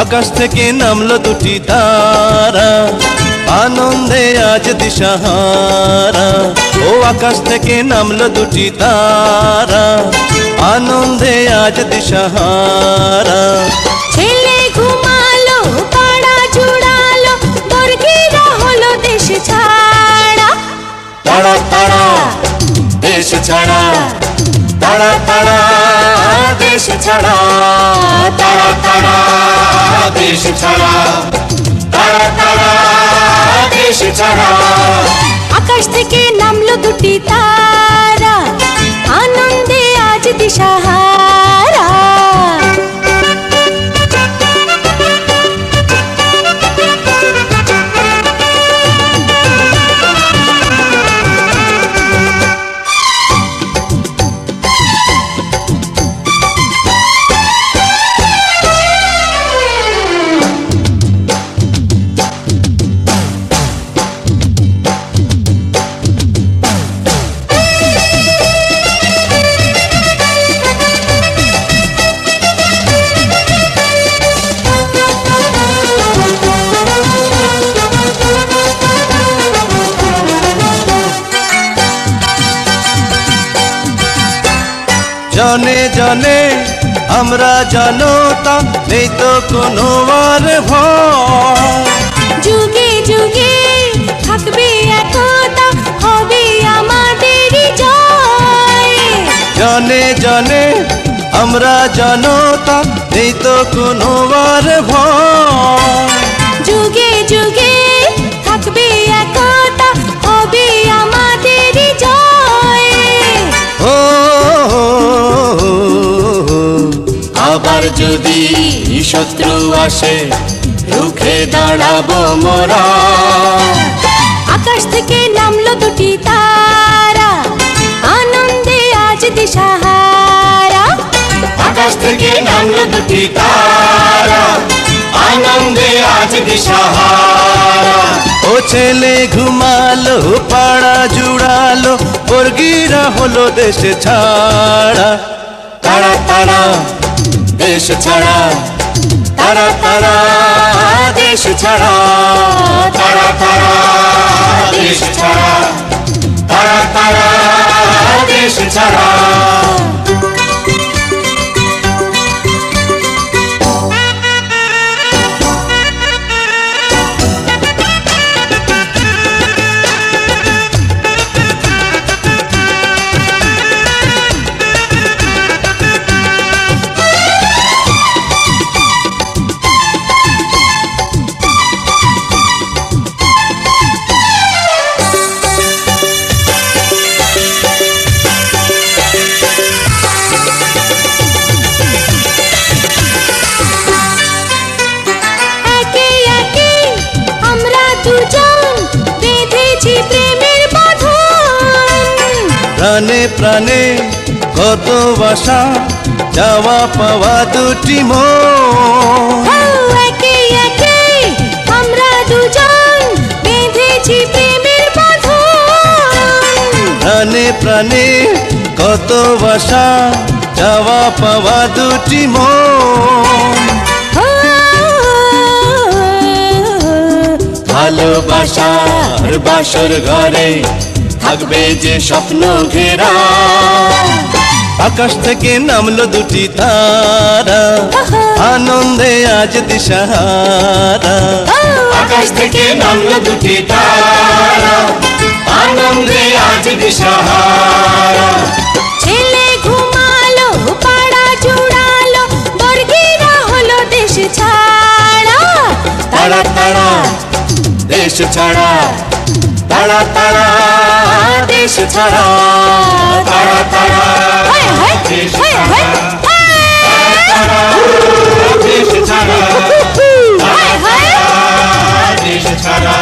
আকাশ থেকে নামলো দুটি তারা। আনন্দে আজ দিশাহারা। ও আকাশ থেকে নামলো দুটি তারা। আনন্দে আজ দিশাহারা। ছেলে ঘুমালো পাড়া জুড়ালো বর্গিরা হলো দেশ ছাড়া। তারা তারা দেশ ছাড়া। তারা তারা। দেশ ছাড়া তারা তারা দেশ ছাড়া। তারা তারা দেশ ছাড়া। আকাশ থেকে জনে জনে আমরা জনতা নেই তো কোনো আর ভয়। যুগে যুগে থাকবে একতা হবে আমাদের জয়। জনে জনে আমরা জনতা নেই তো কোনো আর ভয়। আবার যদি শত্রু আসে রুখে দাঁড়াবো মোরা। আকাশ থেকে নামলো দুটি তারা আনন্দে আজ দিশাহারা। আকাশ থেকে নামলো দুটি তারা আনন্দে আজ দিশাহারা। ও ছেলে ঘুমালো পাড়া জুড়ালো বর্গিরা হলো দেশ ছাড়া। তারা তারা দেশ ছাড়া তারা তারা দেশ ছাড়া তারা তারা দেশ ছাড়া তারা তারা দেশ ছাড়া প্রাণে প্রাণে কত বাসা যাওয়া পাওয়া দুটি মন। আমরা দুজন বেঁধেছি প্রেমের প্রাণে প্রাণে কত বাসা যাওয়া পাওয়া দুটি মন। ও, ভালোবাসার বাসর ঘরে থাকবে যে স্বপ্ন ঘেরা। আকাশ থেকে নামলো দুটি তারা। আনন্দে আজ দিশাহারা। আকাশ থেকে নামলো দুটি তারা। আনন্দে আজ দিশাহারা। ছেলে ঘুমালো পাড়া জুড়ালো বর্গিরা হলো দেশ ছাড়া। তারা তারা দেশ ছাড়া। তারা তারা দেশ ছাড়া। তারা তারা দেশ দেশ ছাড়া। দেশ ছাড়া।